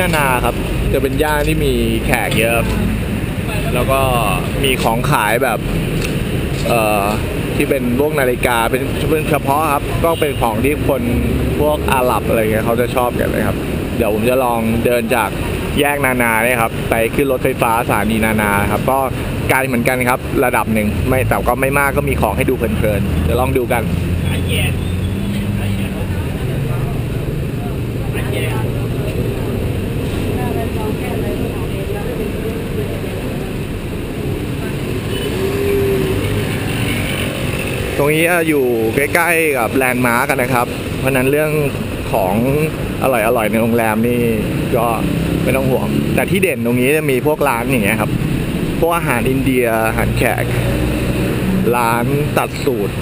นานาครับ จะเป็นย่านที่มีแขกเยอะ แล้วก็มีของขายแบบ เอ่อที่เป็นพวกนาฬิกาเป็นเป็นเฉพาะครับ ก็เป็นของที่คนพวกอาหรับอะไรเงี้ยเขาจะชอบกันเลยครับ เดี๋ยวผมจะลองเดินจากแยกนานาเนี่ยครับไปขึ้นรถไฟฟ้าสถานีนานาครับก็ไกลเหมือนกันครับ ระดับหนึ่งไม่แต่ก็ไม่มากก็มีของให้ดูเพลินๆเดี๋ยวลองดูกัน ตรงนี้อยู่ใกล้ๆกับแลนด์มาร์กนะครับ เพราะฉะนั้นเรื่องของอร่อยๆในโรงแรมนี่ก็ไม่ต้องห่วง แต่ที่เด่นตรงนี้จะมีพวกร้านอย่างเงี้ยครับพวกอาหารอินเดียอาหารแขก ร้านตัดสูตร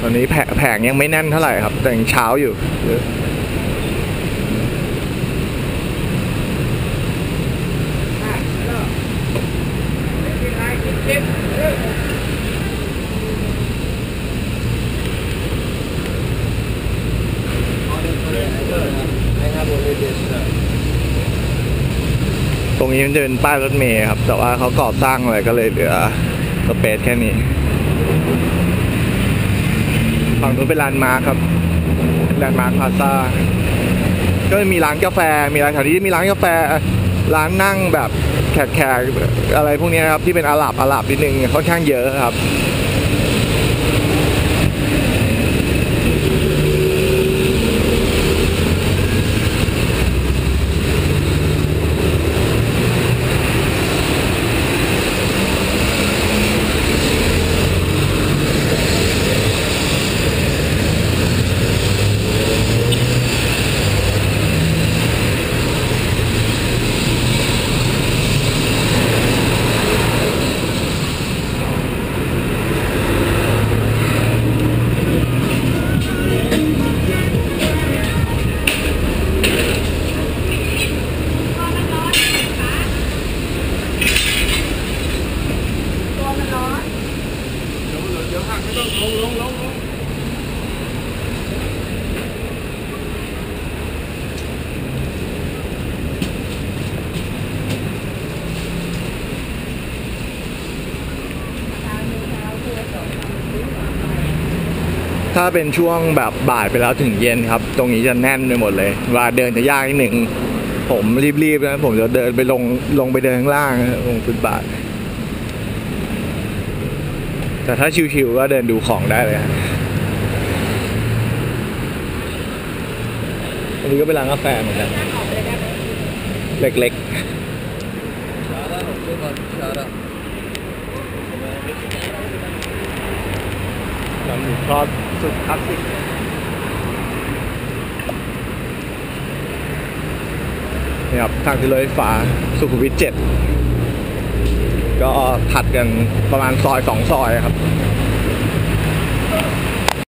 ตอนนี้แผแผงยังไม่แน่นเท่าไหร่ครับ แต่ยังเช้าอยู่ ตรงนี้มันจะเป็นป้ายรถเมย์ครับ แต่ว่าเขาก่อสร้างอะไรก็เลยเหลือสเปซแค่นี้ฝั่งนู้นเป็นลานมาร์คครับลานมาร์คพาซาก็มีร้านกาแฟ มีร้านแถวนี้มีร้านกาแฟ ร้านนั่งแบบแขกๆอะไรพวกนี้ครับที่เป็นอาหรับอาหรับนิดนึงค่อนข้างเยอะครับ ถ้าเป็นช่วงแบบบ่ายไปแล้วถึงเย็นครับ ตรงนี้จะแน่นไปหมดเลยเวลาเดินจะยากนิดหนึ่งผมรีบๆนะผมจะเดินไปลงลงไปเดินข้างล่างนะลงฟุตบาท แต่ถ้าชิวๆก็เดินดูของได้เลยฮะอันนี้ก็เป็นร้านกาแฟเหมือนกันเล็กๆร้านหมูทอด สุดคลาสสิกนี่ครับทางที่รถไฟฟ้าสุขุมวิทเจ็ดก็ถัดกันประมาณซอยสองซอยครับ